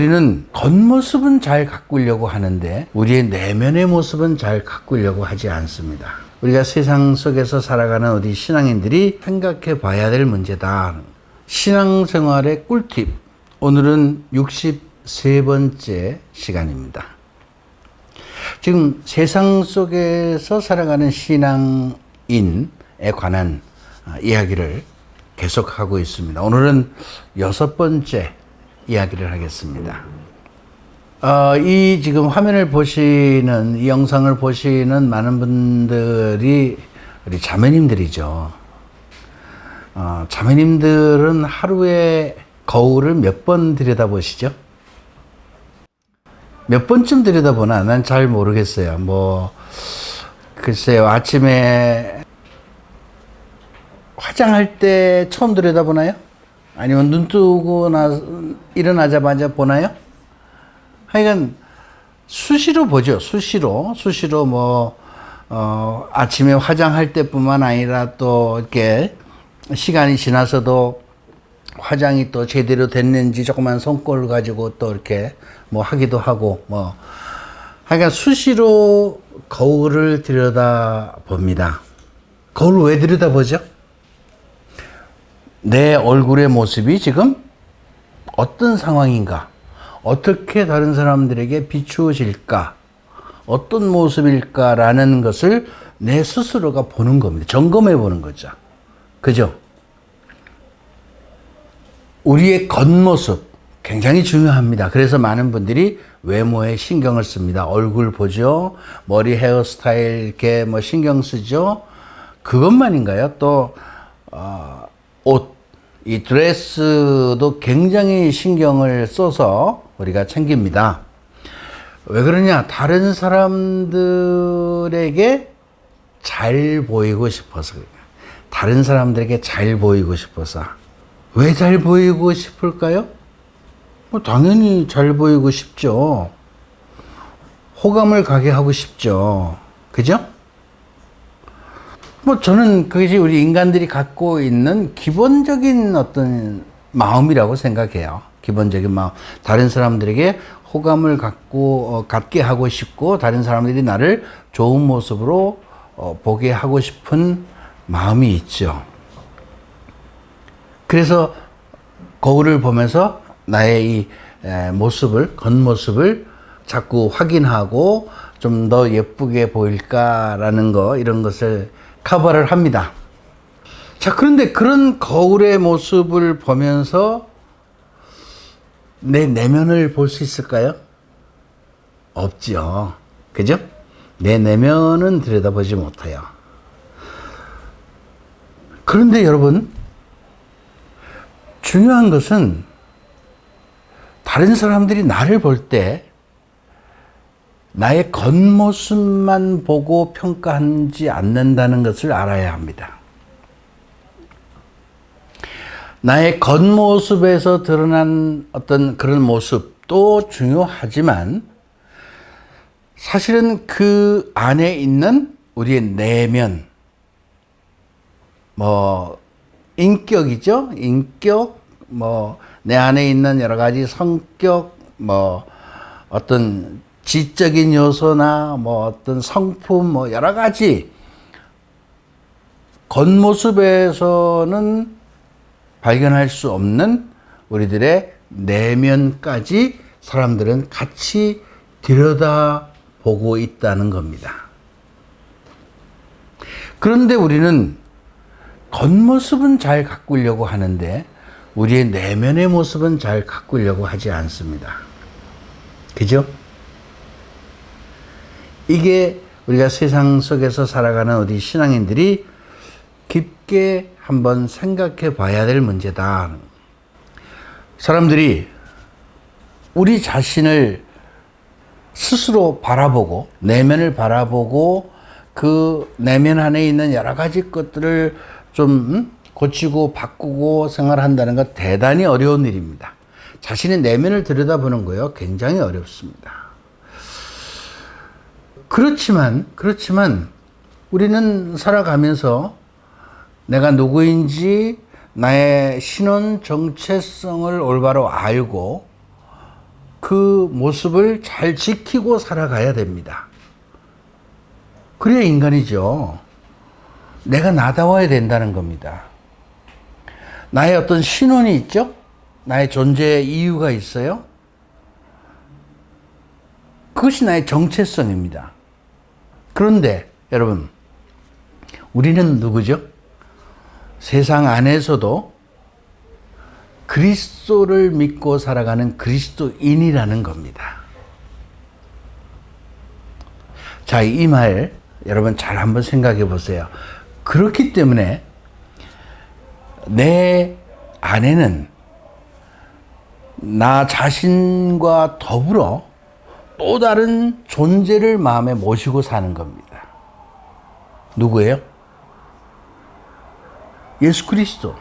우리는 겉모습은 잘 가꾸려고 하는데 우리의 내면의 모습은 잘 가꾸려고 하지 않습니다. 우리가 세상 속에서 살아가는 우리 신앙인들이 생각해 봐야 될 문제다. 신앙생활의 꿀팁. 오늘은 63번째 시간입니다. 지금 세상 속에서 살아가는 신앙인에 관한 아, 이야기를 계속하고 있습니다. 오늘은 여섯 번째 이야기를 하겠습니다. 어, 이 지금 화면을 보시는, 이 영상을 보시는 많은 분들이 우리 자매님들이죠. 어, 자매님들은 하루에 거울을 몇 번 들여다보시죠? 몇 번쯤 들여다보나? 난 잘 모르겠어요. 뭐, 글쎄요. 아침에 화장할 때 처음 들여다보나요? 아니면 눈 뜨고 나, 일어나자마자 보나요? 하여간 수시로 보죠. 수시로. 수시로 뭐, 어, 아침에 화장할 때뿐만 아니라 또 이렇게 시간이 지나서도 화장이 또 제대로 됐는지 조그만 손꼴 가지고 또 이렇게 뭐 하기도 하고 뭐 하여간 수시로 거울을 들여다 봅니다. 거울 왜 들여다 보죠? 내 얼굴의 모습이 지금 어떤 상황인가? 어떻게 다른 사람들에게 비추어질까? 어떤 모습일까라는 것을 내 스스로가 보는 겁니다. 점검해 보는 거죠. 그죠? 우리의 겉모습 굉장히 중요합니다. 그래서 많은 분들이 외모에 신경을 씁니다. 얼굴 보죠. 머리 헤어스타일 이렇게 뭐 신경 쓰죠. 그것만인가요? 또, 어, 옷, 이 드레스도 굉장히 신경을 써서 우리가 챙깁니다. 왜 그러냐? 다른 사람들에게 잘 보이고 싶어서. 다른 사람들에게 잘 보이고 싶어서. 왜 잘 보이고 싶을까요? 뭐 당연히 잘 보이고 싶죠. 호감을 가게 하고 싶죠. 그죠? 뭐 저는 그것이 우리 인간들이 갖고 있는 기본적인 어떤 마음이라고 생각해요. 기본적인 마음. 다른 사람들에게 호감을 갖고 어, 갖게 하고 싶고 다른 사람들이 나를 좋은 모습으로 어, 보게 하고 싶은 마음이 있죠. 그래서 거울을 보면서 나의 이 에, 모습을 겉모습을 자꾸 확인하고 좀 더 예쁘게 보일까라는 거 이런 것을 커버를 합니다. 자, 그런데 그런 거울의 모습을 보면서 내 내면을 볼 수 있을까요? 없죠. 그죠? 내 내면은 들여다보지 못해요. 그런데 여러분, 중요한 것은 다른 사람들이 나를 볼 때 나의 겉모습만 보고 평가하지 않는다는 것을 알아야 합니다. 나의 겉모습에서 드러난 어떤 그런 모습도 중요하지만 사실은 그 안에 있는 우리의 내면, 뭐, 인격이죠? 인격, 뭐, 내 안에 있는 여러 가지 성격, 뭐, 어떤 지적인 요소나 뭐 어떤 성품, 뭐 여러 가지 겉모습에서는 발견할 수 없는 우리들의 내면까지 사람들은 같이 들여다 보고 있다는 겁니다. 그런데 우리는 겉모습은 잘 가꾸려고 하는데 우리의 내면의 모습은 잘 가꾸려고 하지 않습니다. 그죠? 이게 우리가 세상 속에서 살아가는 우리 신앙인들이 깊게 한번 생각해 봐야 될 문제다. 사람들이 우리 자신을 스스로 바라보고, 내면을 바라보고, 그 내면 안에 있는 여러 가지 것들을 좀 음, 고치고 바꾸고 생활한다는 것 대단히 어려운 일입니다. 자신의 내면을 들여다보는 거요. 굉장히 어렵습니다. 그렇지만, 그렇지만, 우리는 살아가면서 내가 누구인지 나의 신원 정체성을 올바로 알고 그 모습을 잘 지키고 살아가야 됩니다. 그래야 인간이죠. 내가 나다워야 된다는 겁니다. 나의 어떤 신원이 있죠? 나의 존재의 이유가 있어요? 그것이 나의 정체성입니다. 그런데 여러분, 우리는 누구죠? 세상 안에서도 그리스도를 믿고 살아가는 그리스도인이라는 겁니다. 자, 이 말 여러분 잘 한번 생각해 보세요. 그렇기 때문에 내 안에는 나 자신과 더불어 또 다른 존재를 마음에 모시고 사는 겁니다. 누구예요? 예수 그리스도.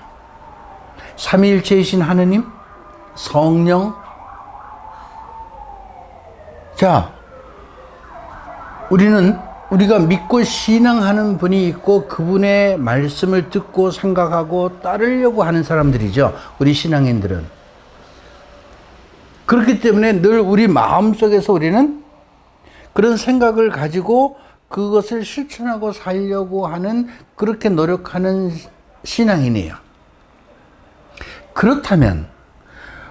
삼위일체이신 하느님, 성령. 자, 우리는 우리가 믿고 신앙하는 분이 있고 그분의 말씀을 듣고 생각하고 따르려고 하는 사람들이죠. 우리 신앙인들은. 그렇기 때문에 늘 우리 마음속에서 우리는 그런 생각을 가지고 그것을 실천하고 살려고 하는 그렇게 노력하는 신앙인이에요. 그렇다면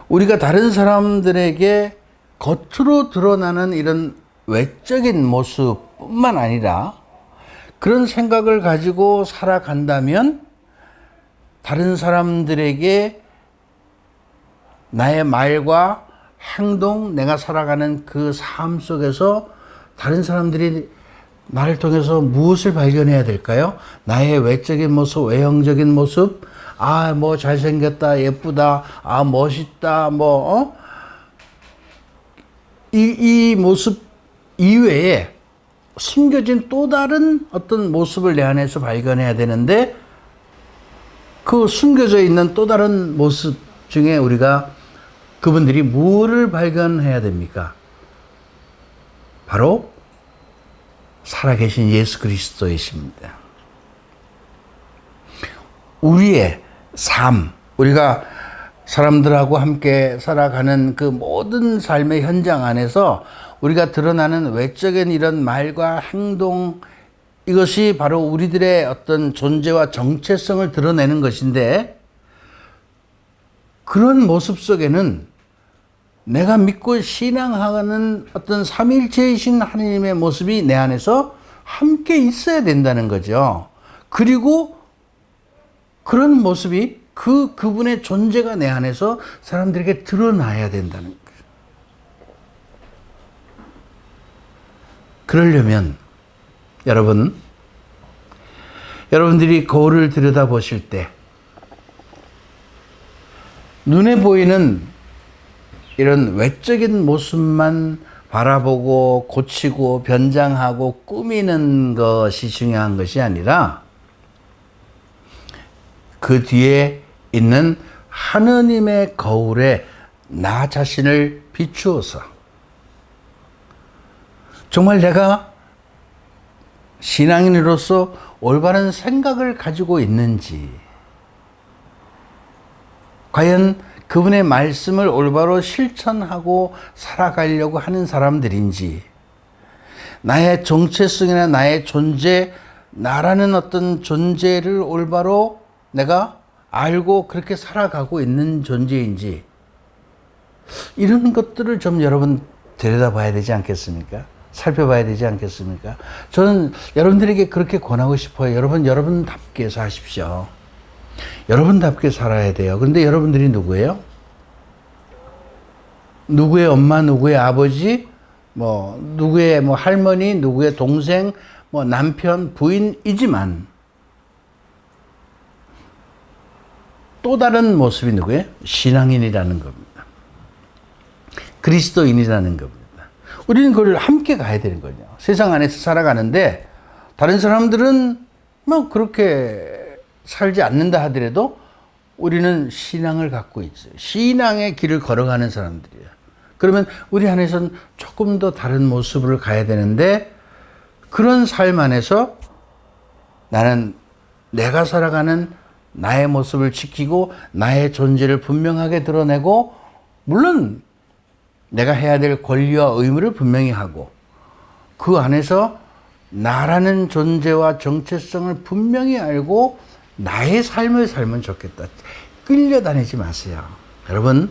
우리가 다른 사람들에게 겉으로 드러나는 이런 외적인 모습뿐만 아니라 그런 생각을 가지고 살아간다면 다른 사람들에게 나의 말과 행동, 내가 살아가는 그 삶 속에서 다른 사람들이 나를 통해서 무엇을 발견해야 될까요? 나의 외적인 모습, 외형적인 모습, 아, 뭐 잘생겼다, 예쁘다, 아, 멋있다, 뭐, 어? 이, 이 모습 이외에 숨겨진 또 다른 어떤 모습을 내 안에서 발견해야 되는데 그 숨겨져 있는 또 다른 모습 중에 우리가 그분들이 무엇을 발견해야 됩니까? 바로 살아계신 예수 그리스도이십니다. 우리의 삶, 우리가 사람들하고 함께 살아가는 그 모든 삶의 현장 안에서 우리가 드러나는 외적인 이런 말과 행동, 이것이 바로 우리들의 어떤 존재와 정체성을 드러내는 것인데, 그런 모습 속에는 내가 믿고 신앙하는 어떤 삼일체이신 하나님의 모습이 내 안에서 함께 있어야 된다는 거죠. 그리고 그런 모습이 그 그분의 존재가 내 안에서 사람들에게 드러나야 된다는 거예요. 그러려면 여러분 여러분들이 거울을 들여다 보실 때 눈에 보이는 이런 외적인 모습만 바라보고 고치고 변장하고 꾸미는 것이 중요한 것이 아니라 그 뒤에 있는 하느님의 거울에 나 자신을 비추어서 정말 내가 신앙인으로서 올바른 생각을 가지고 있는지 과연 그분의 말씀을 올바로 실천하고 살아가려고 하는 사람들인지, 나의 정체성이나 나의 존재, 나라는 어떤 존재를 올바로 내가 알고 그렇게 살아가고 있는 존재인지, 이런 것들을 좀 여러분 들여다봐야 되지 않겠습니까? 살펴봐야 되지 않겠습니까? 저는 여러분들에게 그렇게 권하고 싶어요. 여러분, 여러분답게 사십시오. 여러분답게 살아야 돼요. 그런데 여러분들이 누구예요? 누구의 엄마, 누구의 아버지, 뭐, 누구의 뭐 할머니, 누구의 동생, 뭐 남편, 부인이지만 또 다른 모습이 누구예요? 신앙인이라는 겁니다. 그리스도인이라는 겁니다. 우리는 그걸 함께 가야 되는 거죠. 세상 안에서 살아가는데 다른 사람들은 뭐 그렇게 살지 않는다 하더라도 우리는 신앙을 갖고 있어요. 신앙의 길을 걸어가는 사람들이에요. 그러면 우리 안에서는 조금 더 다른 모습을 가야 되는데 그런 삶 안에서 나는 내가 살아가는 나의 모습을 지키고 나의 존재를 분명하게 드러내고 물론 내가 해야 될 권리와 의무를 분명히 하고 그 안에서 나라는 존재와 정체성을 분명히 알고 나의 삶을 살면 좋겠다. 끌려다니지 마세요. 여러분,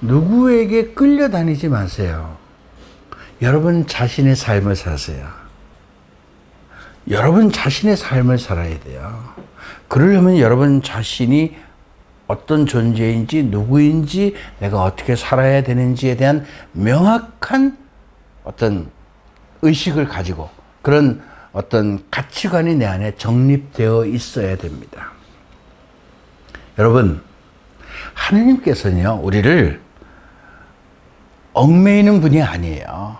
누구에게 끌려다니지 마세요. 여러분 자신의 삶을 사세요. 여러분 자신의 삶을 살아야 돼요. 그러려면 여러분 자신이 어떤 존재인지 누구인지 내가 어떻게 살아야 되는지에 대한 명확한 어떤 의식을 가지고 그런 어떤 가치관이 내 안에 정립되어 있어야 됩니다. 여러분, 하느님께서는요, 우리를 얽매이는 분이 아니에요.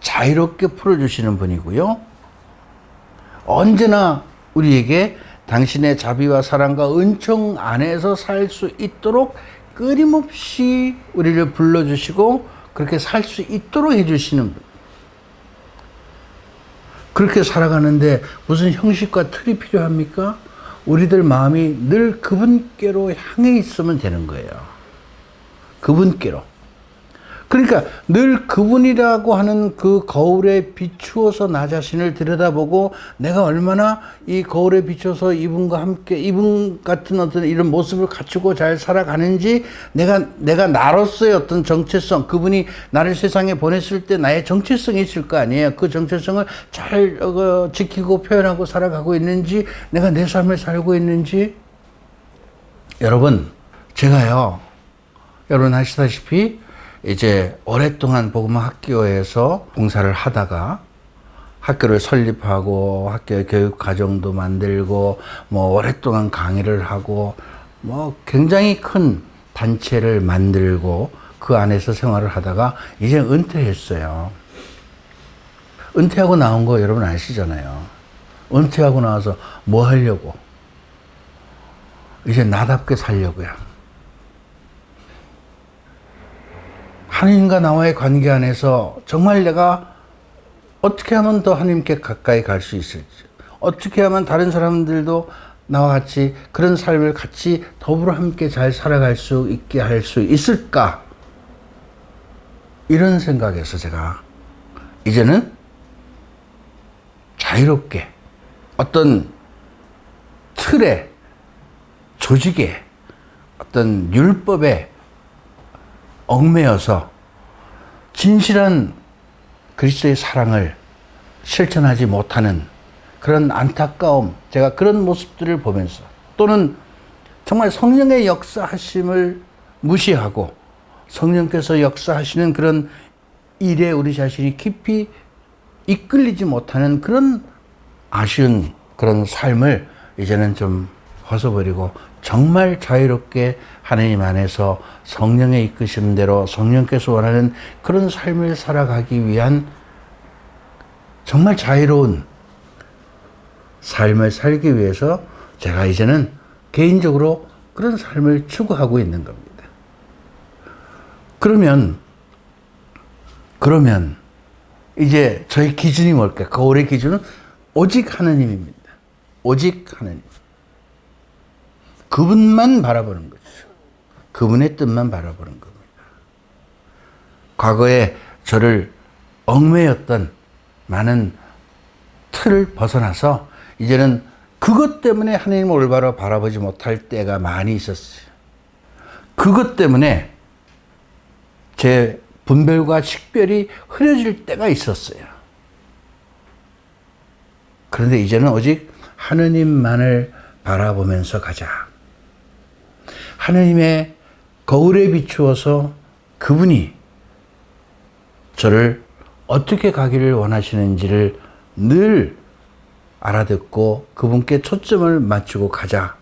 자유롭게 풀어주시는 분이고요. 언제나 우리에게 당신의 자비와 사랑과 은총 안에서 살 수 있도록 끊임없이 우리를 불러주시고 그렇게 살 수 있도록 해주시는 분. 그렇게 살아가는데 무슨 형식과 틀이 필요합니까? 우리들 마음이 늘 그분께로 향해 있으면 되는 거예요. 그분께로. 그러니까 늘 그분이라고 하는 그 거울에 비추어서 나 자신을 들여다보고 내가 얼마나 이 거울에 비춰서 이분과 함께 이분 같은 어떤 이런 모습을 갖추고 잘 살아가는지 내가 내가 나로서의 어떤 정체성 그분이 나를 세상에 보냈을 때 나의 정체성이 있을 거 아니에요. 그 정체성을 잘 어, 지키고 표현하고 살아가고 있는지 내가 내 삶을 살고 있는지 여러분 제가요 여러분 아시다시피 이제 오랫동안 복음 학교에서 봉사를 하다가 학교를 설립하고 학교 교육 과정도 만들고 뭐 오랫동안 강의를 하고 뭐 굉장히 큰 단체를 만들고 그 안에서 생활을 하다가 이제 은퇴했어요. 은퇴하고 나온 거 여러분 아시잖아요. 은퇴하고 나와서 뭐 하려고? 이제 나답게 살려고요. 하나님과 나와의 관계 안에서 정말 내가 어떻게 하면 더 하나님께 가까이 갈 수 있을지, 어떻게 하면 다른 사람들도 나와 같이 그런 삶을 같이 더불어 함께 잘 살아갈 수 있게 할 수 있을까? 이런 생각에서 제가 이제는 자유롭게 어떤 틀에, 조직에, 어떤 율법에 얽매여서 진실한 그리스도의 사랑을 실천하지 못하는 그런 안타까움, 제가 그런 모습들을 보면서 또는 정말 성령의 역사하심을 무시하고 성령께서 역사하시는 그런 일에 우리 자신이 깊이 이끌리지 못하는 그런 아쉬운 그런 삶을 이제는 좀 벗어버리고 정말 자유롭게 하나님 안에서 성령의 이끄심 대로 성령께서 원하는 그런 삶을 살아가기 위한 정말 자유로운 삶을 살기 위해서 제가 이제는 개인적으로 그런 삶을 추구하고 있는 겁니다. 그러면, 그러면 이제 저희 기준이 뭘까? 거울의 기준은 오직 하나님입니다. 오직 하나님. 그분만 바라보는 거죠. 그분의 뜻만 바라보는 겁니다. 과거에 저를 얽매였던 많은 틀을 벗어나서 이제는 그것 때문에 하나님을 올바로 바라보지 못할 때가 많이 있었어요. 그것 때문에 제 분별과 식별이 흐려질 때가 있었어요. 그런데 이제는 오직 하느님만을 바라보면서 가자. 하느님의 거울에 비추어서 그분이 저를 어떻게 가기를 원하시는지를 늘 알아듣고 그분께 초점을 맞추고 가자.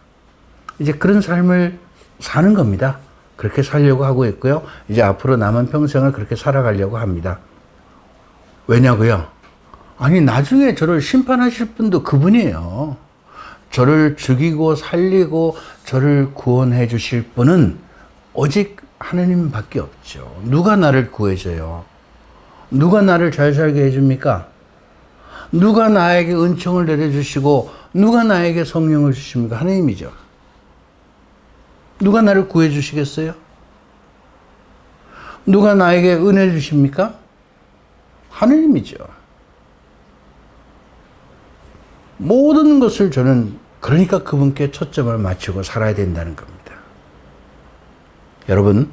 이제 그런 삶을 사는 겁니다. 그렇게 살려고 하고 있고요. 이제 앞으로 남은 평생을 그렇게 살아가려고 합니다. 왜냐고요? 아니, 나중에 저를 심판하실 분도 그분이에요. 저를 죽이고 살리고 저를 구원해 주실 분은 오직 하느님밖에 없죠. 누가 나를 구해줘요? 누가 나를 잘 살게 해줍니까? 누가 나에게 은총을 내려주시고 누가 나에게 성령을 주십니까? 하나님이죠. 누가 나를 구해 주시겠어요? 누가 나에게 은혜 주십니까? 하느님이죠. 모든 것을 저는 그러니까 그분께 초점을 맞추고 살아야 된다는 겁니다. 여러분,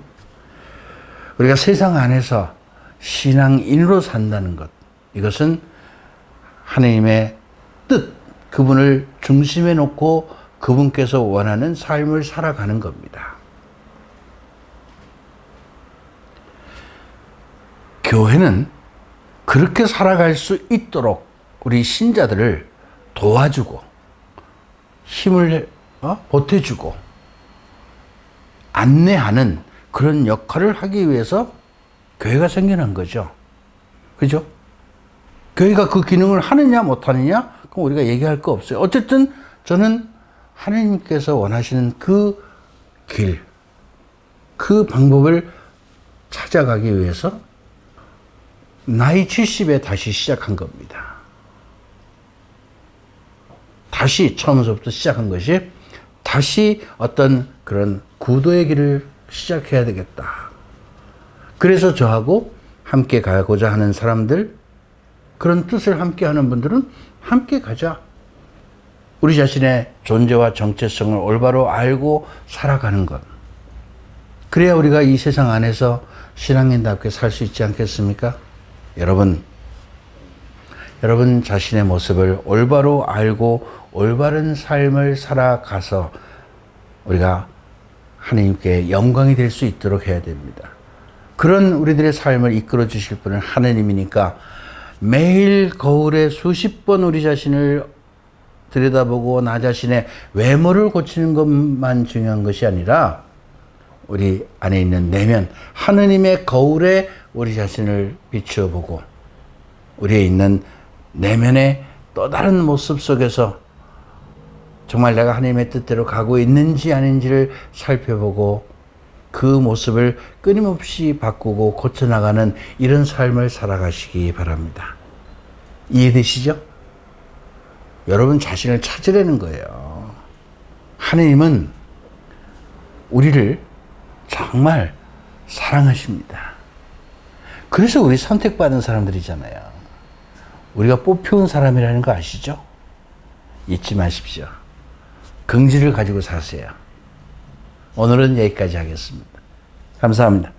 우리가 세상 안에서 신앙인으로 산다는 것, 이것은 하나님의 뜻, 그분을 중심에 놓고 그분께서 원하는 삶을 살아가는 겁니다. 교회는 그렇게 살아갈 수 있도록 우리 신자들을 도와주고 힘을 어? 보태주고 안내하는 그런 역할을 하기 위해서 교회가 생겨난 거죠. 그죠? 교회가 그 기능을 하느냐 못하느냐 그럼 우리가 얘기할 거 없어요. 어쨌든 저는 하나님께서 원하시는 그 길, 그 방법을 찾아가기 위해서 나이 70에 다시 시작한 겁니다. 다시 처음부터 시작한 것이 다시 어떤 그런 구도의 길을 시작해야 되겠다. 그래서 저하고 함께 가고자 하는 사람들, 그런 뜻을 함께 하는 분들은 함께 가자. 우리 자신의 존재와 정체성을 올바로 알고 살아가는 것. 그래야 우리가 이 세상 안에서 신앙인답게 살 수 있지 않겠습니까? 여러분, 여러분 자신의 모습을 올바로 알고 올바른 삶을 살아가서 우리가 하나님께 영광이 될 수 있도록 해야 됩니다. 그런 우리들의 삶을 이끌어 주실 분은 하나님이니까 매일 거울에 수십 번 우리 자신을 들여다보고 나 자신의 외모를 고치는 것만 중요한 것이 아니라 우리 안에 있는 내면 하느님의 거울에 우리 자신을 비추어 보고 우리에 있는 내면의 또 다른 모습 속에서 정말 내가 하나님의 뜻대로 가고 있는지 아닌지를 살펴보고 그 모습을 끊임없이 바꾸고 고쳐나가는 이런 삶을 살아가시기 바랍니다. 이해되시죠? 여러분 자신을 찾으려는 거예요. 하나님은 우리를 정말 사랑하십니다. 그래서 우리 선택받은 사람들이잖아요. 우리가 뽑혀온 사람이라는 거 아시죠? 잊지 마십시오. 긍지를 가지고 사세요. 오늘은 여기까지 하겠습니다. 감사합니다.